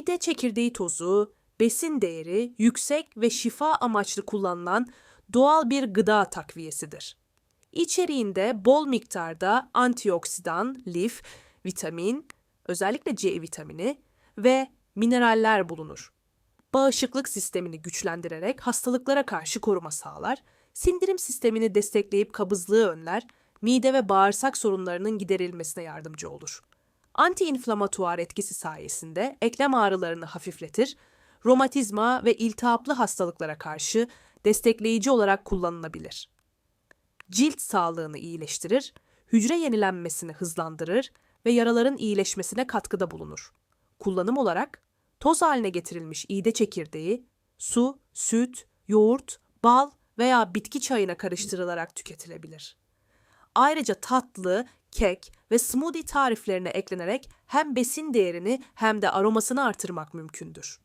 İğde çekirdeği tozu, besin değeri yüksek ve şifa amaçlı kullanılan doğal bir gıda takviyesidir. İçeriğinde bol miktarda antioksidan, lif, vitamin, özellikle C vitamini ve mineraller bulunur. Bağışıklık sistemini güçlendirerek hastalıklara karşı koruma sağlar, sindirim sistemini destekleyip kabızlığı önler, mide ve bağırsak sorunlarının giderilmesine yardımcı olur. Antiinflamatuar etkisi sayesinde eklem ağrılarını hafifletir, romatizma ve iltihaplı hastalıklara karşı destekleyici olarak kullanılabilir cilt sağlığını iyileştirir, hücre yenilenmesini hızlandırır ve yaraların iyileşmesine katkıda bulunur. Kullanım olarak toz haline getirilmiş iğde çekirdeği, su, süt, yoğurt, bal veya bitki çayına karıştırılarak tüketilebilir. Ayrıca tatlı, kek ve smoothie tariflerine eklenerek hem besin değerini hem de aromasını artırmak mümkündür.